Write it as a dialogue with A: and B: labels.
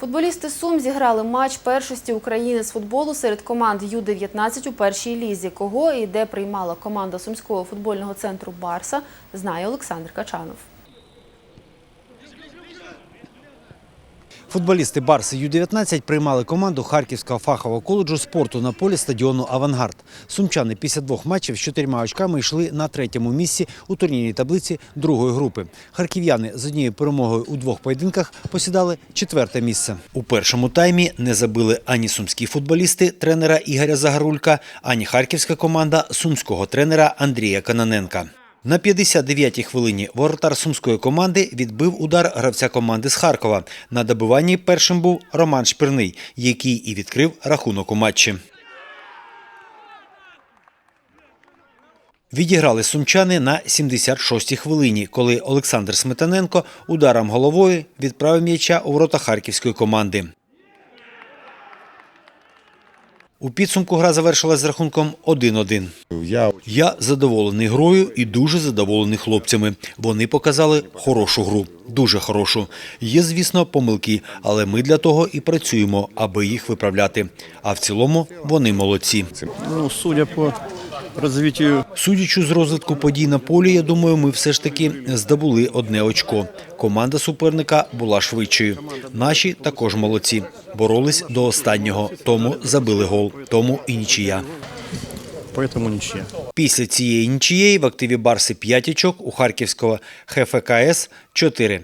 A: Футболісти Сум зіграли матч першості України з футболу серед команд Ю-19 у першій лізі. Кого і де приймала команда Сумського футбольного центру Барса, знає Олександр Качанов.
B: Футболісти Барси Ю-19 приймали команду Харківського фахового коледжу спорту на полі стадіону «Авангард». Сумчани після двох матчів з чотирма очками йшли на третьому місці у турнірній таблиці другої групи. Харків'яни з однією перемогою у двох поєдинках посідали четверте місце. У першому таймі не забили ані сумські футболісти тренера Ігоря Загарулька, ані харківська команда сумського тренера Андрія Кананенка. На 59-й хвилині воротар сумської команди відбив удар гравця команди з Харкова. На добиванні першим був Роман Шпирний, який і відкрив рахунок у матчі. Відіграли сумчани на 76-й хвилині, коли Олександр Сметаненко ударом головою відправив м'яча у ворота харківської команди. У підсумку гра завершилась з рахунком 1-1.
C: Я
B: Я задоволений грою і дуже задоволений хлопцями. Вони показали хорошу гру, дуже хорошу. Є, звісно, помилки, але ми для того і працюємо, аби їх виправляти. А в цілому вони молодці.
C: ну, судя по развитию
B: Судячи з розвитку подій на полі, я думаю, ми все ж таки здобули одне очко. Команда суперника була швидшою. Наші також молодці. Боролись до останнього, тому забили гол, тому і нічия.
C: поэтому.
B: Після цієї нічієї в активі Барси 5 очок, у Харківського ХФКС 4.